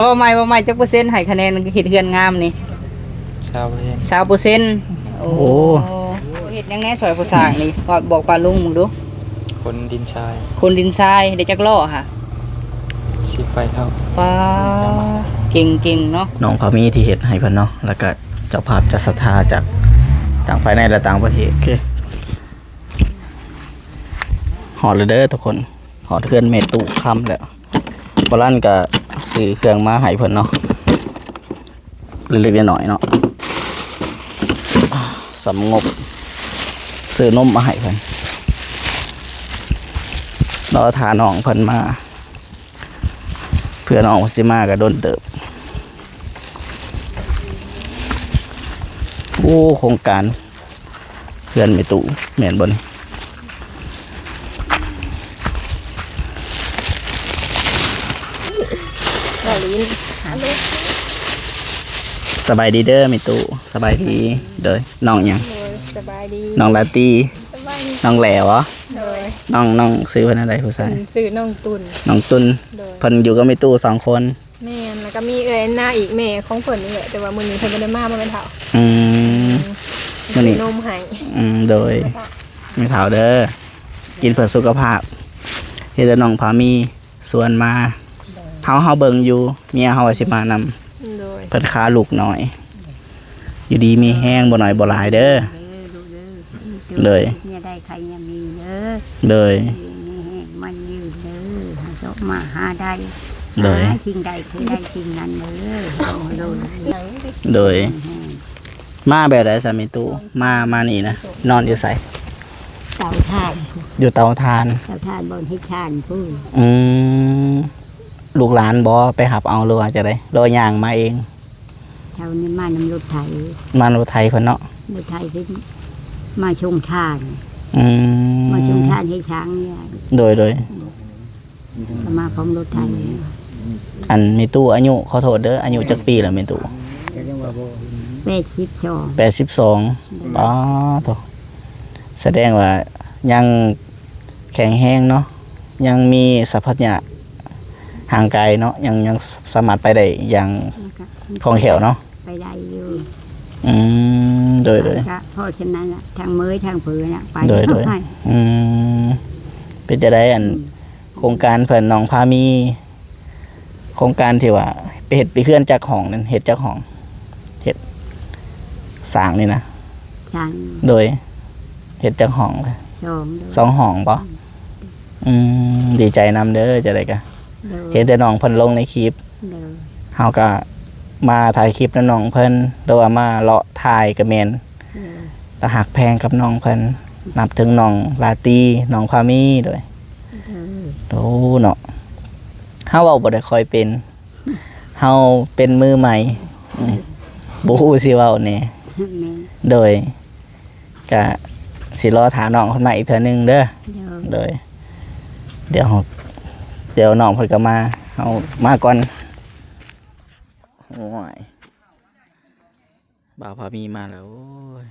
บ่ไม่บ่ไม่จักเปอร์เซ็นต์ให้คะแนนเฮ็ดเฮือนงามนี่ชาวเรียน20%โอ้โหเฮ็ดหยังแน่ช่วยผู้สร้างนี่ก็บอกปลาลุงมึงดู คนดินชาย คนดินทรายได้จักล้อค่ะชิบไปเท่าป้าเก่งๆเนาะน้องพามีที่เฮ็ดให้เพิ่นเนาะแล้วก็เจ้าภาพจะศรัทธาจากต่างภายในและต่างประเทศโอเคหอดเลยเด้อทุกคนหอดเพื่อนเมตุคำแล้วบรันก็ ซื้อเครื่องมาให้เพิ่นเนาะเล็กๆน้อยๆเนาะสำงบซื้อนมมาให้เพิ่นรอทาน้องเพิ่นมา เพื่อน้องสิมาก็โดนเติบโอ้โครงการเพื่อนไม่ตู่แม่นบน สบายดีเด้อไม่ตู่สบายดีเด้อน้องหยังสบายดีน้องลาตีสบายดีน้องแหลวะโดยน้องน้องซื้อเพิ่นอะไรผู้ชายสื่อน้องตุนน้องตุนโดยเพิ่นอยู่กับไม่ตู่สองคนแม่นแล้วก็มีเอ้ยหน้าอีกแม่ของเพิ่นนี่แหละแต่ว่ามื้อนี้เพิ่นบ่ได้มาบ่แม่นเฒ่าอืมมื้อนี้นมให้อืมโดยไม่เผาเด้อกินเพื่อสุขภาพเฮ็ดแต่น้องพามีส่วนมา เฮาเฮาเบิ่งอยู่ เมียเฮาว่าสิมานำโดยเพิ่นค้าลูกน้อย อยู่ดีมีแห้งบ่น้อยบ่หลายเด้อ เลย เนี่ยได้ใครยังมีเด้อเลย มีแห้งมันยืนเด้อหาเจาะมาหาได้เลย หาสิ่งใดคือได้สิ่งนั้นเด้อเอาโดยเลยมาแบบใดสามีตู้มามานี่นะนอนอยู่ไสเต่าทานอยู่เตาทานเต่าทานบนให้ชานพูดอืม ลูกหลานบ่ไปหับเอาหรือว่าจะได้รอย่างมาเองเท่านี้มานำรถไถมาโนไทยเพิ่นเนาะรถไถที่มาชงทานอืมมาชงทานให้ช้างเนี่ยโดยโดยก็มาพร้อมรถไถอันมีตู้อายุขอโทษเด้ออายุจักปีแล้วมีตู้แปดสิบสองแปดสิบสองอ๋อโถแสดงว่ายังแข็งแห้งเนาะยังมีสัพพัญญะ ห่างไกลเนาะยังยังสามารถไปได้อย่างคล่องแคล่วเนาะไปได้อยู่อืมโดยโดยก็เพราะฉะนั้นน่ะทางเมยทางเผือน่ะไปโดยโดยให้อืมเป็นจะได้อัน โครงการเพิ่นน้องพามี โครงการที่ว่าไปเห็ดไปเคลื่อนจากของนั่นเห็ดจากของเห็ดสร้างนี่นะช้างโดยเห็ดจากห้องเลยสองโดยสองห้องปะอืม ดีใจนำเด้อจะได้กะ โดยเห็นแต่น้องเพิ่นลงในคลิปโดยเฮาก็มาถ่ายคลิปแล้วน้องเพิ่นหรือว่ามาเลาะถ่ายกับแมนโดยตะหักแพงกับน้องเพิ่นนับถึงน้องลาตีน้องพามีด้วย โดยโอ้เนาะเฮาเว้าบ่ได้ค่อยเป็น เฮาเป็นมือใหม่อืมบ่ฮู้สิเว้าแหน่แม่โดยก็สิรอถามน้องเพิ่นมาอีกเทื่อนึงเด้อ โดยโดย เดี๋ยวเรา เดี๋ยวน้องเพิ่นก็มาเอามาก่อนโอ้ยบ่าวพามีมาแล้วโอ้ย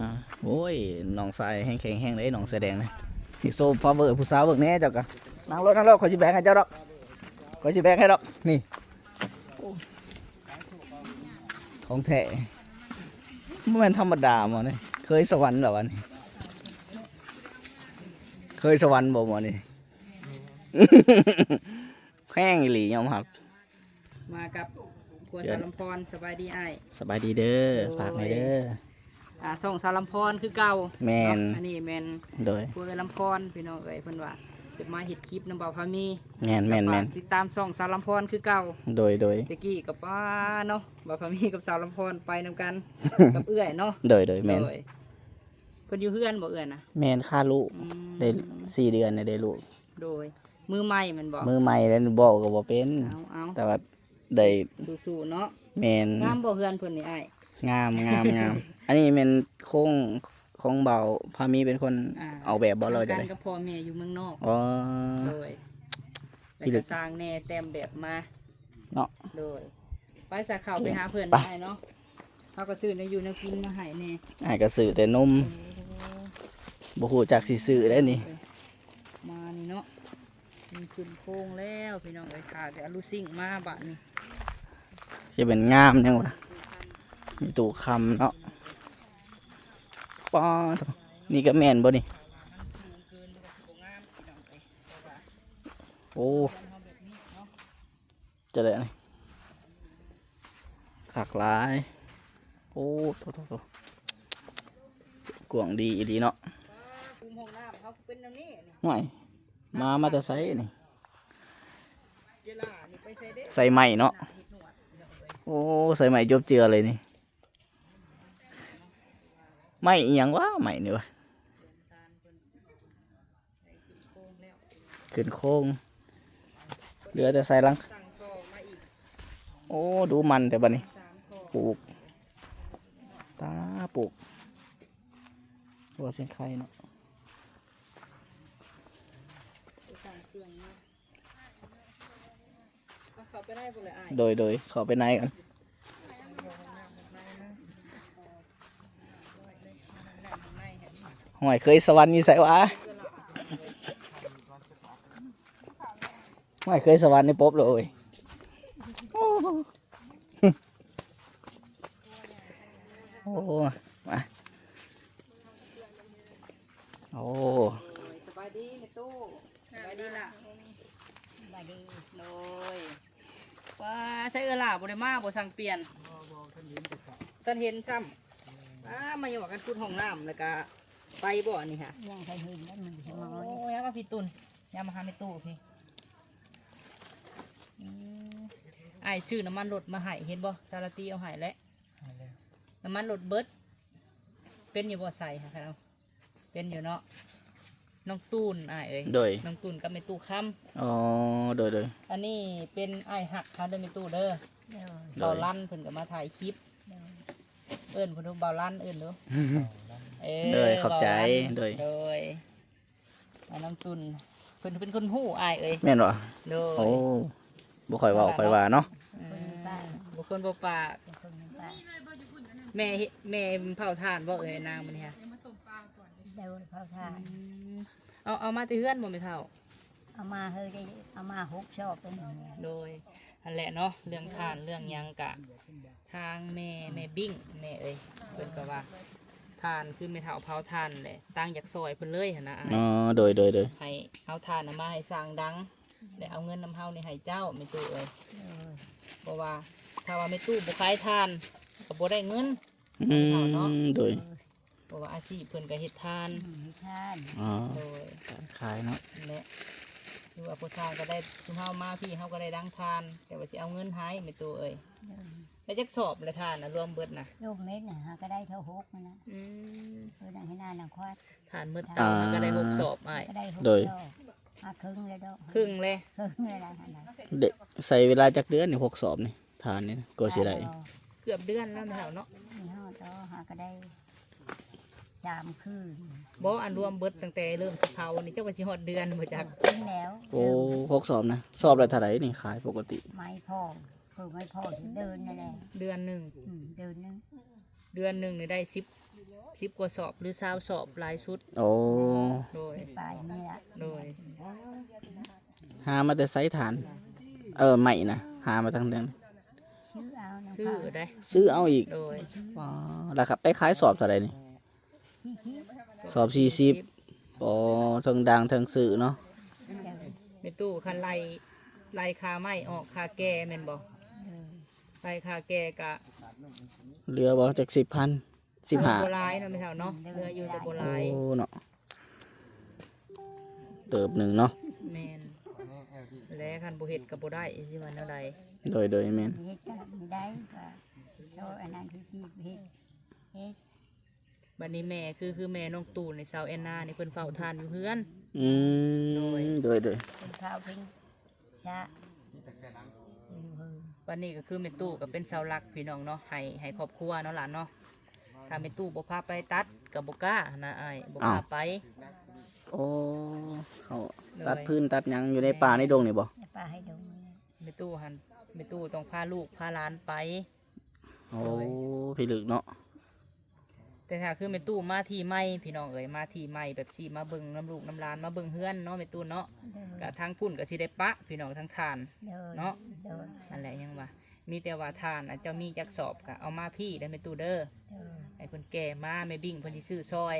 อะโอ้ยน้องทรายแห้งแข็งแห้งเลยน้องแสดงนะนี่โซฟาเวอร์ผู้สาวเบิกแน่เจ้ากะนั่งรถนั่งรถขอชิแบงให้เจ้าดอกขอชิแบงให้ดอกนี่โอ้ย ของแท้ไม่แม่นธรรมดาหมอนี่เคยสวรรค์แบบวันนี้เคยสวรรค์บ่หมอนี่แห้งอีหลียอมครับ มากับครัวสารลำพรสบายดีอ้ายสบายดีเด้อฝากในอยเด้อ อ่าส่องสารลำพรคือเก่าแม่นเนาะอันนี้แม่นโดย ครัวลำพรพี่น้องเอ้ยเพิ่นว่า จะมาเฮ็ดคลิปนำเบาพามีแมนแมนแมนติดตามส่องสารลำพรคือเก่าโดยโดยตะกี้กับป้าเนาะบ่าวพามีกับสาวลำพรไปนำกันกับเอื้อยเนาะโดยโดยแมนโดยเพิ่นอยู่เฮือนบ่เอื้อยนะแมนค่าลูกอืมได้สี่เดือนเนี่ยได้ลูกโดย มือใหม่แมันบ่มือใหม่แล้วบอกก็บ่เป็นเอาเอาแต่ว่าได้สู้ๆเนาะแมนงามบ่เฮือนเพิ่นนี่อ้ายงามงามงาม อันนี้เป็นโค้ง ของเบาพามีเป็นคนอ่าออกแบบบ่เราทำจะกันได้กับพ่อแม่อยู่เมืองนอกอ๋อ โดยพี่แล้วลึก็กสร้างแน่แต้มแบบมาเนาะโดย ไปสาข่าวไปหาเพื่อนไป ได้เนาะเขาก็ซื้อในอยู่ในกินมาให้แน่อ้ายก็ซื้อแต่นมบ่ฮู้จักสิซื้อได้นี่ มานี่เนาะมันขึ้นโค้งแล้วพี่น้องเอ้ยค่ะแต่อลูซิ่งมาบาดนี้จะเป็นงามจังวะมีตู้คำเนาะ ป้าดนี่ก็แม่นบ่นี่เกินมันก็สิบ่งามพี่น้องเอ้ยเพราะว่าโอ้เฮาแบบนี้เนาะจะได้นี่สักหลาย โอ้โถโถโถกวางดีอีหลีเนาะคุมห้องน้ำเขาเป็นแนวนี้นี่ห่วยมามาแต่ไซนี่เจล่านี่ไปใส่เด้ใส่ใหม่เนาะหน้าเฮ็ดหนวดพี่น้องเอ้ยโอ้ใส่ใหม่จบเจือเลยนี่ ไม่อีหยังวะใหม่นี่วะซานเพิ่นได้ขึ้นโค้งแล้วขึ้นโค้งเหลือแต่ใส่ลัง โอ้ ดูมันแต่บัดนี้ปลูกตาปลูกตัวเส้นไข่เนาะไปสั่งเครเอาเข้าไปได้บ่เลยอ้ายโดยโดยขอไปในกัน ห่วยเคยสวรรค์นี่ใส่วะห่วยเคยสวรรค์ในปบเลยโอ้โหโอ้มาโอ้สบายดีในตู้สบายดีล่ะบายดีโดยว่าใช้เออล่ะบ่ได้มาบ่สั่งเปลี่ยนท่านเห็นซ้ำอ้ามาอยู่กันคุณห้องน้ำแล้วก็ ไปบ่นี่ฮะยังใครเห็นแล้วมันจะโอ้มองยยามาพี่ตุนยามาหาในตู้พี่อืมไอ้ายซื้อน้ำมันรถมาให้เห็นบ่ซาลาตีเอาให้แล้วน้ำมันรถเบิดเป็นอยู่บ่ใส่ค่ะครับเป็นอยู่เนาะน้องตูนอ้ายเอ้ยโดยน้องตูนกับแม่ตู้ค้ำอ๋อโดยโดยอันนี้เป็นไอ้ายหักเขาเดินไปตู้เด้อเดินโดยเบาลั่นเพิ่นก็มาถ่ายคลิปเดินเอิ้นเพิ่นดูเบาลั่นเอิ้นดู เออโดยขอบใจเบาลั่นโดย โดยมาน้องตุนเพิ่นเป็นคนหู้อายเอ้ยแม่นวะโดยโอ้บ่ค่อยเว่าค่อยว่าเนาะอืมบุคคลบ่ปากเป็นคนในบ้านแม่เฮ็ดแม่เผาทานบ่เอ้ยนางมันเนี่ยเดินเข้าทานเอาเอามาแติเฮือนบ่แม่เฒ่า เอามาเฮ้ยได้เอามาหกชอบเป็นอย่างเงี้ยโดยอันแหละเนาะเรื่องทานเรื่องหยังกะ ทางแม่แม่บิ้งแม่เอ้ยเพิ่นก็ว่า ทานคือแม่เฒ่าเผาทานแหละตั้งอยากซอยเพิ่นเลยหั่นนะอ้ายอ๋อโดยโดยโดยให้เอาทานน่ะมาให้สร้างดังแล้วเอาเงินนำเฮานี่ให้เจ้าแม่ตู้เอ้ยเดินเพราะว่าถ้าว่าแม่ตู้บ่ขายทานก็บ่ได้เงิน อืเอาเนาะมโดยเพราะว่าอาชีพเพิ่นก็เฮ็ดทานให้ทานอ๋อโดย การขายเนาะนั่นแหละคือว่าผู้ทานก็ได้ซุมเฮามาพี่เฮาก็ได้ดังทาน แต่ว่าสิเอาเงินให้แม่ตู้เอ้ยเดิน แล้วจักสอบเลยทานน่ะรวมเบิดน่ะลูกเม็ดนะฮะก็ได้เท่าหกนะนะอืมเออนั่งให้หน้าหนังควาดทานเบิดเอาก็ได้หกสอบอ้ายก็ได้หกดอกมาครึ่งเลยดอกครึ่งเลยครึ่งเลยนะฮะนะเด็กใส่เวลาจักเดือนนี่หกสอบนี่ทานนี่นะก็สิได้เกือบเดือนแล้วแม่เฒ่าเนาะมีห้อดอกหาก็ได้สามคืนบ่อันรวมเบิดตั้งแต่เริ่มสะเพานี่จักว่าสิฮอดเดือนบ่จักขึ้นแล้วโอ้หกสอบนะสอบละเท่าไหร่นี่ขายปกติไม้พ่อ คือไม้พ่อที่เดินนั่นแหละเดือนหนึงอืมเดินนึงเดือนหนึงนี่ได้10 10กว่าสอบหรือ20สอบหลายสุด โอ้โดย ไปนี่ละโดย หามาแต่ไซทาน เออใหม่นะหามาทั้งเดือนชื่อเอาน้องซื้อได้ ซื้อเอาอีกโดยอ๋อแล้วครับไปขายสอบเท่าไหร่นี่ที่คิดสอบสี่สิบโอ้เทิงดังเทิงสื่อเนาะ เดินในตู้คันไล่ไล่คาไม้ออกคาแก่แม่นบ่เดิน ไล่คาแก่กะเรือบอกจากสิบพันสิบห้าโบราณเนาะไม่เท่าเนาะเรืออยู่แต่โบโอ้ราณเนาะเติบหนึ่งเนาะแมนและคันบ่เฮ็ดก็บ่ได้สิว่าแนวใดโดยโดยแมนเฮ็ดก็ไม่ได้ก็โตอันนั้นที่ที่เฮ็ดเฮ็ดบัดนี้แม่คือคือแม่น้องตูนในเซาแอนนานี่เพิ่นเฝ้าทานอยู่เฮือนอืมโดยโดยเป็นข้าวเป็นชะเออ วันนี้ก็คือแม่ตู้ก็เป็นเสาหลักพี่น้องเนาะให้ให้ครอบครัวเนาะหลานเนาะถ้าแม่ตู้บ่พาไปตัดก็บ่กล้านะอ้ายบ่พาไป โอ้เขาตัดพื้นตัดหยังอยู่ในป่าในดงนี่บ่จะป้าให้ดูนี่แม่ตู้หันแม่ตู้ต้องพาลูกพาหลานไป โอ้พี่ลึกเนาะ แต่ถ้าคือแม่ตู้มาที่ไม่พี่น้องเอ๋ยมาที่ไม่แบบสิมาเบิ่งน้ำลูกน้ำหลานมาเบิ่งเฮือนเนาะแม่ตู้เนาะโดยกะทางพุ่นก็สิได้ปะ พี่น้องทางทานโดยเนาะโดยนั่นแหละยังว่ามีแต่ว่าทานอะเจ้ามีจักสอบกะเอามาพี่ได้แม่ตู้เด้อโดยให้เพิ่นแก่มาแม่บิ่งเพิ่นสิซื้อซอย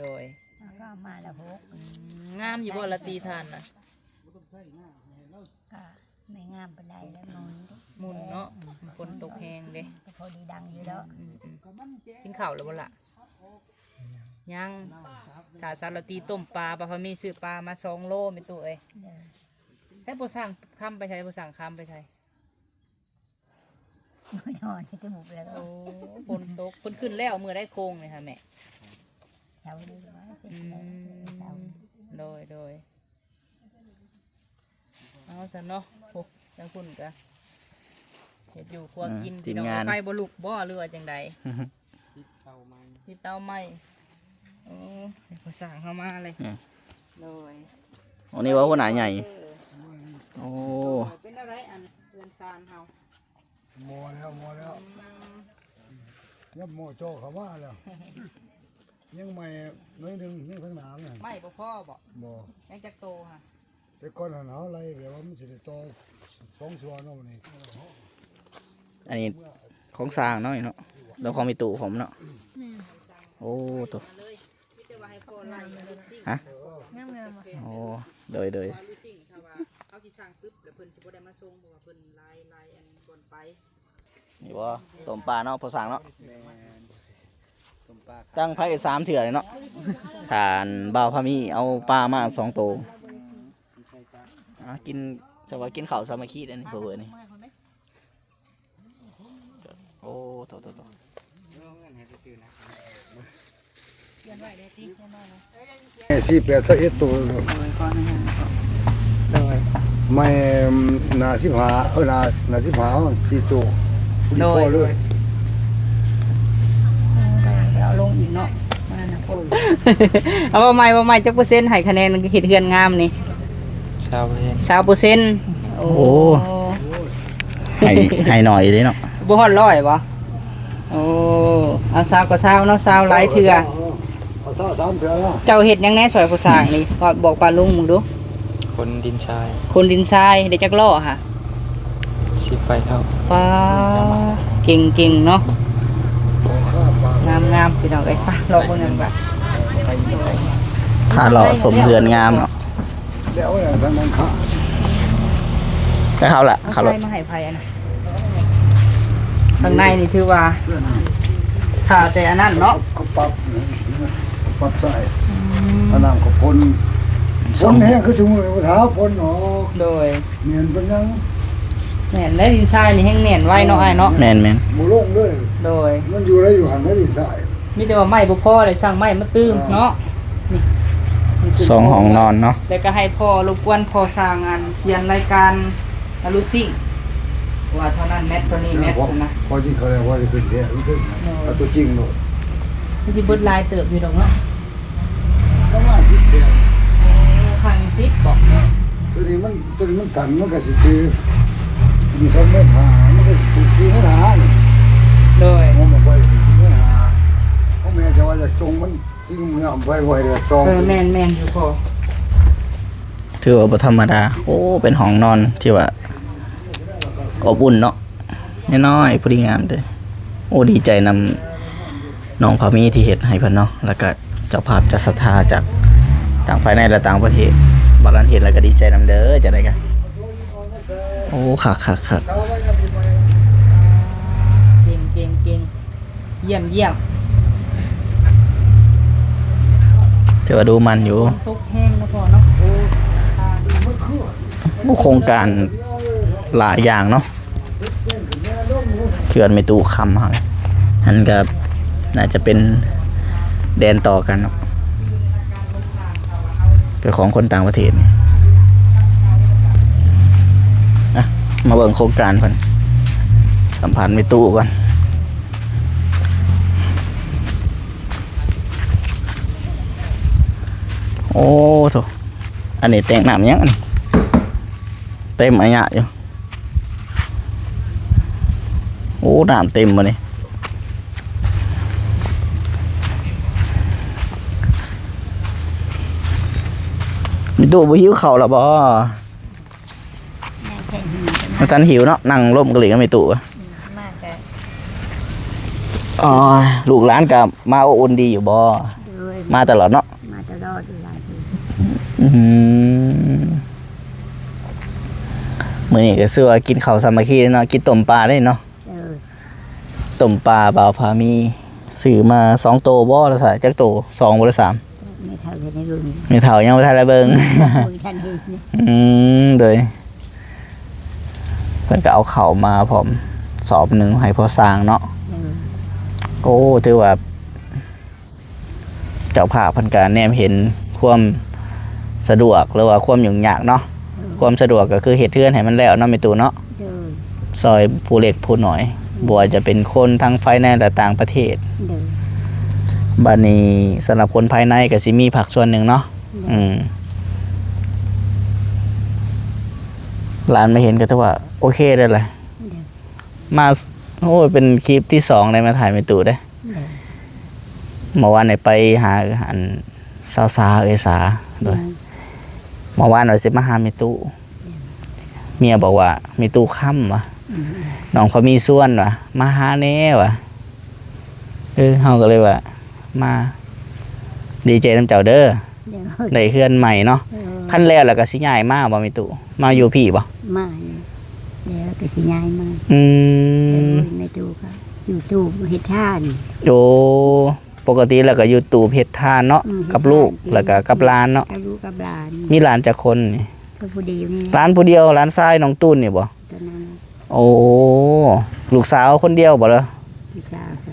โดยแล้วก็มาละหกอืมงามอยู่บ่ละตีทานน่ะก็ ไม่งามปานใดแล้วนอนมุนเนาะฝนตกแฮงเด้ก็พอดีดังอยู่แล้วอืมอืมกินข้าวแล้วบ่ล่ะยังถ้าสารตีต้มปลาปลาพะมีซื้อปลามาสองโลแม่ตู้เอ้ยโดยใช้บ่สั่งคำไปใช้บ่สั่งคำไปใช้นอนที่จมูกแล้วก็โอ้ฝนตกฝนขึ้นแล้วมือได้โค้งเลยค่ะแม่เสาดีไว้เป็นอืเสามโดยโดย เอาซะเนาะโอ้จังคุณกะเห็ดอยู่ครัวกินทีมพี่น้องงานไฟบ่ลุกบ่หรือว่าจังใดที่เตาไหม้โอ้เดี๋ยวเขาสั่งเข้ามาเลยโดยอันนี้ว่าหัวหน้าใหญ่เออโอ้เป็นอะไรอันเรือนซานเฮาหมอแล้วหมอแล้วอืมยับหมอโจเขาว่าแล้ว ยังใหม่น้อยหนึ่งยังข้างหน้าเนี่ยไม่บ่พ่อบ่บ่ยังจักโตค่ะ แต่ก่อนหนาวอะไรแบบว่ามันสิได้ต่อสองชัวเนาะมันนี่อันนี้ของสร้างเนาะนี่เนาะแล้วของมีตู้ผมเนาะโอ้ตัวมาเลยคิดแต่ว่าให้พ่อไล่มาลูกซิ่งฮะงามงามอะโอ้โดยโดยว่าลูกซิ่งถ้าว่าเขาสิสร้างซึบแล้วเพิ่นสิบ่ได้มาส่งเพราะว่าเพิ่นไล่ไล่อันบนไปนี่ว่าต้มปลาเนาะพอสั่งเนาะตั้งไพ่สามเถื่อเลยเนาะฐานบ่าวพามีเอาปลามาสองตัว อะกินจะว่ากินข้าวสามัคคีได้นี่เผื่อๆนี่โอ้ตัวตัวตัวสี่แปดสิบเอ็ดตัวไม่หนาสิบหาเออหนาหนาสิบหาสี่ตัวพอดีพอเลยเอาลงอีกเนาะเอาบ่ใหม่บ่ใหม่จักเปอร์เซ็นต์ให้คะแนนเฮ็ดเฮือนงามนี่ ชาวประเทศ20%โอ้ให้ให้หน่อยเลยเนาะบ่ฮอดร้อยบ่โอ้เอาซาวก็ซาวเนาะซาวหลายเทื่อเอาซะสามเถื่อละเจ้าเฮ็ดหยังแหน่ซอยผู้สร้างนี่บอกบอกป้าลุงมึงดู คนดินชายคนดินทรายได้จักล้อค่ะชิดไฟเข้าป้าเก่งเก่งๆเนาะงามงามๆพี่น้องเอ้ยไป้าเลาะเบิ่งกันบ่ ถ้าเราสมเดือนงามเนาะ เดี๋ยวเนี่ยทางนั้นค่ะไปเขาละเอาเขารถใครมาให้ไผอันน่ะข้างในนี่ถือว่าถ้าแต่อันนั้นเนาะเขาปรับเขาปรับใส่อันนั้นก็พ่นฝนแห้งคือสมมุติว่าถ้าฝนออกโดยเนียนเป็นยังแน่นและดินทรายนี่แห้งแน่นไว้เนาะอ้ายเนาะแมนแมนบ่ลงเลยโดย มันอยู่ได้อยู่หันได้ดีสาย มีแต่ว่าไม้บ่พอเลยสร้างไม้มาตื้มเนาะนี่ นี่คืสองห้องนอนเนาะแล้วก็ให้พ่อรบกวนพ่อสร้างงานเขียนรายการอารุซิ่งว่าเท่านั้นแมทเท่านี้แมทพอนะพอจริงเขาเรียกว่าจะเป็นแท้รู้สึกเอาตัวจริงเลยที่เบิดลายเติบอยู่ดอกเนาะประมาณสิบเดือนทางซิปบอกตัวนี้มันตัวนี้มันสั่นมันก็สิถือมีสองเมตรหามันก็สิถือสี่เมตรหานี่ โดย ผมบอกว่าสี่เมตรหาพ่อแม่จะว่าอยากจงมันสิ่ง มันเอาไว้ไว้เดือดซองเออแมนแมนอยู่พอถือว่าบ่ธรรมดา โอ้ เป็นห้องนอนที่ว่าอบอุ่นเนาะน้อยๆพอดีงามเลยโอ้ดีใจนำน้องพามีที่เฮ็ดให้เพิ่นเนาะแล้วก็เจ้าภาพเจะศรัทธาจากต่างภายในและต่างประเทศบาลันเห็นแล้วก็ดีใจนำเด้อจะได้กันโอ้คักคักคักเขาว่าจะมีไว้เก่งเก่งเก่งเยี่ยมเยี่ยม ถือว่าดูมันอยู่ตกแห้งนะพอเนาะโอ้โครงการหลายอย่างเนาะเขื่อนไม่ตู้คำครับอันก็น่าจะเป็นแดนต่อกันเนาะเป็นของคนต่างประเทศนี่อะมาเบิ่งโครงการเพิ่นสัมพันธ์ไม่ตู้ก่อน โอ้โถอันนี้แต่งน้ำยังอันนี้เต็มอันยะอยู่โอ้น้ำเต็มมาเลยมีตู้บ่หิวเข่าวหรอบ่แม่แค่หิวกันอาจารย์หิวเนาะนั่งร่มกระเหลี่ยงก็ไม่ตู้อะมากแต่อ๋อลูกหลานกับมาอบอุ่นดีอยู่บ่ด้วยมาตลอดเนาะ มาตลอดเวลาที่ อืมมื้อนี้ก็ซื้อว่ากินข้าวสามัคคีเนาะกินต้มปลาได้เนาะเออต้มปลาบ่าวพามีซื้อมาสองโตบ่แล้วซะจักโตสองบ่หรือสามไม่เท่ากันในรุ่นไม่เท่ายังบ่ทันได้เบิ่ง คุยทันทีนี่อืมเลยเพิ่นก็เอาเข่าวมาพร้อมสอบหนึ่งให้พอสร้างเนาะเออโอ้ถือว่า เจ้าภาพเพันการแนมเห็นความ สะดวกหรือว่าความยุ่งยากเนาะความสะดวกก็คือเหตุเทือนให้มันแล้วเนาะไม่ตูเนาะเออซอยผู้เล็กผู้หน่อยบัวาจะเป็นคนทั้งภายในและต่างประเทศเดินบานี้สำหรับคนภายในก็สิมีผักส่วนหนึ่งเนาะอืมร้านไม่เห็นก็ถือว่า โอเคได้เลยมาโอ้ยเป็นคลิปที่สองเลยมาถ่ายไม่ตูได้เดินเมื่อวานไหนไปหาอันสาวสาวๆเอสาโดย เมื่อวานเราสิมาหาเมตุเมียบอกว่าเมตุค่ำวะน้องเขามีส่วนวะมาหาแน่วะเออเฮาก็เลยว่า มา ดีใจน้ำเจ้าเด้อเดินได้เพื่อนใหม่เนาะเออขั้นแล้วแล้วก็สิย้ายมาบ่เมตุมาอยู่พี่บ่มาเดี๋ยวก็สิย้ายมาอืเอมอในตู้ก็อยู่ตู้เฮ็ดท่านโย ปกติแล้วก็อยู่ตูเพชรทานเนาะอืมกับลูกแล้วก็กับหลานเนาะกับลูกกับหลานมีหลานจากคนนี่ก็ผู้เดียวนี่ร้านผู้เดียวร้านทรายน้องตุ้นนี่บ่ตอนนั้นโอ้ลูกสาวคนเดียวบ่เหรอพี่สาวก็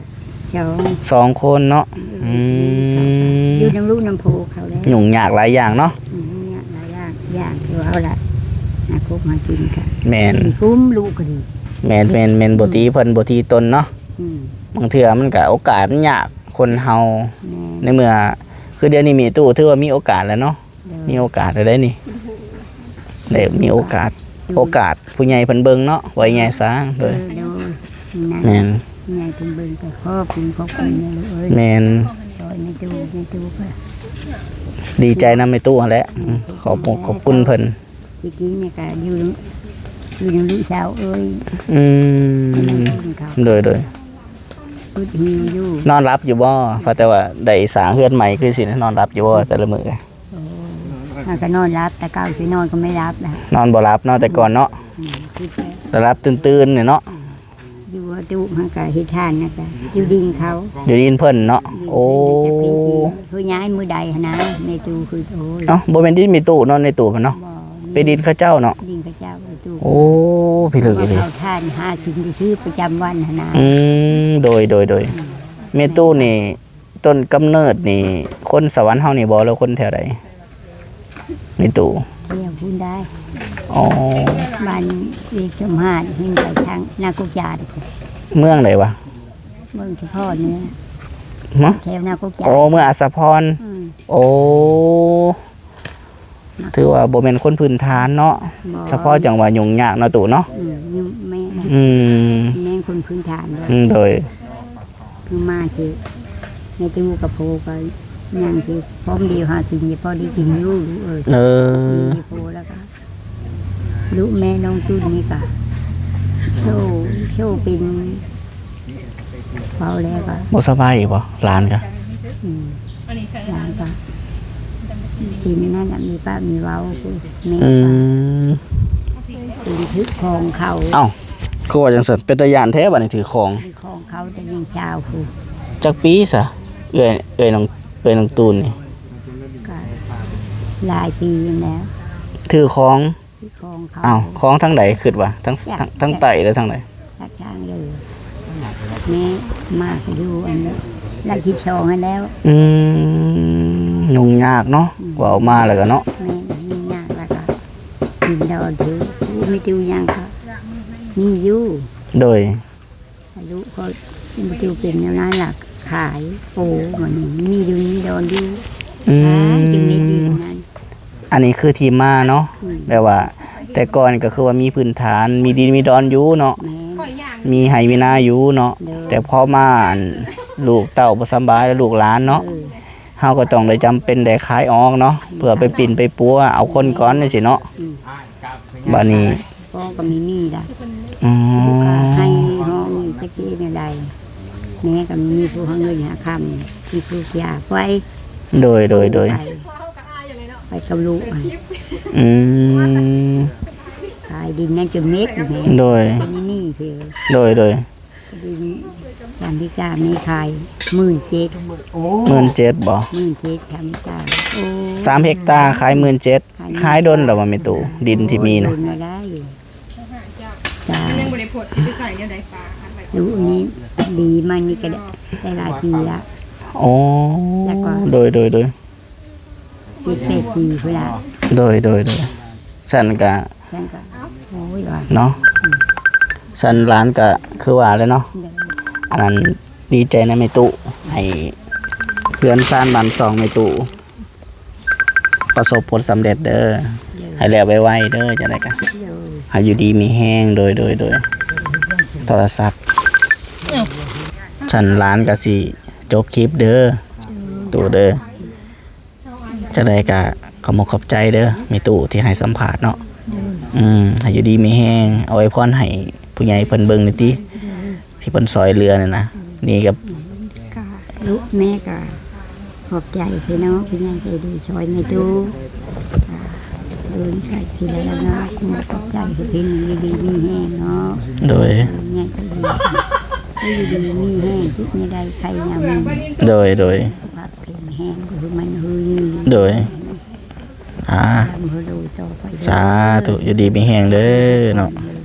เจ้าสองคนเนาะ อืม อยู่น้ำลูกน้ำโพเขาแล้วยุ่งยากหลายอย่างเนาะอืมเนี่ยหลายอย่างอย่างที่ว่าเอาละนาคุกมากินค่ะแมนกุ้มลูกก็ดีแมนแมนแมนบทีเพิ่นบทีตนเนาะอืมบางเทื่อมันก็โอกาสมันยาก คนเฮาแม่ในเมื่อ คือเดี๋ยวนี้มีตู้ถือว่ามีโอกาสแล้วเนาะเดิมีโอกาสได้นี่ได้มีโอกาส โอกาสผู้ใหญ่เพิ่นเบิ่งเนาะไว้ไงซะเอโดยอเดี๋ยวนั่นแมนไงคุณเบิ่งก็ขอบคุณขอบคุณนะลูกเอ้ยแมนซอยในตู้ในตู้ก็ดีใจนำในตู้หั่นแหละอืมขอบคุณขอบคุณเพิ่นจริงๆเนี่ยก็อยู่อยู่ในลูกสาวเอ้ยอืให้มันมกินเขาโดยโดย พูดหิวอยู่นอนรับอยู่บ่เพราะแต่ว่าได้สร้างเฮือนใหม่คือสินอนรับอยู่บ่แต่ละมื้อมันก็นอนรับแต่ก้าวสินอนก็ไม่รับนะนอนบ่รับเนาะแต่ก่อนเนาะอืมคือไปแต่รับตื่นๆเนี่ยเนาะอยู่ว่าตู้มันก็เฮ็ดทานนะจ๊ะอยู่ดินเขาอยู่ดินเพิ่นเนาะโอ้คือย้ายมือใดหนะในตู้คือโอ้ยเอ้าบ่แม่นที่มีตู้เนาะในตู้เพิ่นเนาะบ่ ไปดินเขาเจ้าเนาะดินพระเจ้าในตู้โอ้พี่ลึกอีหลีเขาทานหากินที่ชื่อประจำวันหั้นนะอืมโดยโดยโดยเมตู้นี่ ต้นกำเนิดนี่ คนสวรรค์เฮานี่บ่แล้วคนแถวใดเมตู้เรียกพูดได้อ๋อบ้านเอกชมหาดเห็นไปทางนากุจาดเมืองไหนวะเมืองเฉพาะเนี่ยฮะแถวนากุจาโอ้เมืองอัสสะพร อืมโอ้ ถือว่าบ่แม่นคนพื้นฐานเนาะบ่เฉพาะจังหวัดยุ่งยากเนาะตู่เนาะอืมอยู่แม่นะอืมแม่งคนพื้นฐานเลยอืมโดยคือมาคือในตู้กับโพก็ยังคือพร้อมเดียวหากินอยู่พอดีกินอยู่เออเออมีโพแล้วก็ลูกแม่น้องตุ้นนี่ก็โชว์โชว์เป็นเบาแล้วก็บ่สบายอีกบ่หลานก็อืมหลานก็ ทีนี้นั่นน่ะมีป้ามีเว้าคือแม่อืก็มเป็นทึกของเขาเอ้าคือว่าจังซั่นเป็นตาย่านแท้บัดนี้ถือของคือของเขาแต่ยังเช้าคือจักปีซะเอ้ยเอ้ยน้องเอ้ยน้องตูนนี่ก็หลายปีแล้วถือของคือของเขาอ้าวของทั้งใดคิดว่าทั้งทั้งทั้งไตและทั้งใดทักทางเลยแม่มากอยู่อันนี้ลักที่สองให้แล้ว อืม ยุ่งยากเนาะเว่าออกมาแล้วก็เนาะแม่มียากแล้วก็กินดอนถือผู้ไม่ติวยังก็มีอยู่โดยอายุก็ไม่ติวเป็นแนวนั้นหลักขายโอ้มันนี่มีดูมีดอนดูอืขายจึงไม่ดีมนั้นอันนี้คือทีมมาเนาะอืมแปลว่า แต่ก่อนก็คือว่ามีพื้นฐาน มีดินมีดอนอยู่เนาะแม่มีไหวินาอยู่เนาะแต่พอมาอันลูกเต้าบ่สำบายแล้วลูกหลานเนาะ เออเฮาก็ต้องได้จำเป็นได้ขายออกเนาะเพื่อไปปิ่นไปปัวเอาคนก่อนนี่สิเนาะบัดนี้พ่อก็มีหนี่ได้อืลูกก็มให้ห้องนี่ตะกี้เนี่ยได้แม่ก็มีผู้ให้เงินหาคำที่ผู้ยากไว้โดยโดยโดยไปไปกับลูกอะอืมขายดินนั่นจะเม็ดแม่โดยมีหนี่เพื่อโดยโดยดิน ยามพิการมีขายหมื่นเจ็ดหมื่นเจ็ดบ่หมื่นเจ็ดทำพิการโอ้สามเฮกตาร์ขายหมื่นเจ็ดขายดนแล้วว่าไม่ตู่ดินที่มีนะโดมาได้อยู่จ้ายังบ่ได้ผดที่ไปใส่เนี่ยได้ปลาอันไว้ลูกนี้ดีมันนี่ก็ได้ได้หลายปีละโอ้แล้วก็โดยโดยโดยเจ็ดแปดปีเวลาโดยโดยโดยสันกะฉันก็โอ้ยว่าเนาะสันร้านกะคือว่าเลยเนาะ อันนั้นดีใจนะไม่ตู่ให้เพื่อนซ่านบันสองไม่ตู่ประสบผลสำเร็จเด้อให้แล้วไวๆเด้อจะได้กะเลยให้อยู่ดีมีแห้งโดยโดยโดยโทรศัพท์ฉันร้านกะสิจบคลิปเด้อตู่เด้อจะได้กะขอมขอบใจเด้อมีตู่ที่ให้สัมภาษณ์เนาะอืมให้อยู่ดีมีแห้งเอาไว้พรให้ผู้ใหญ่เพิ่นเบิ่งหน่อยติ ที่เพิ่นซอยเรือเนี่ยนะนี่กับก็ลูกแม่ก็ขอบใจพี่น้องพี่ยังใจดีช่วยไม่ดูอ่าเดินใส่ทีละเนาะคุณขอบใจพี่นี่ดีมีแห้งเนาะโดยเนี่ยก็ดีก็อยู่ดีมีแห้งทุกไม่ได้ใครยามมีโดยโดยภาพเพลงแห้งก็คือมันฮือโดยอ่าทำให้ดูต่อไปสาธุอยู่ดีมีแห้งเด้อเนาะเ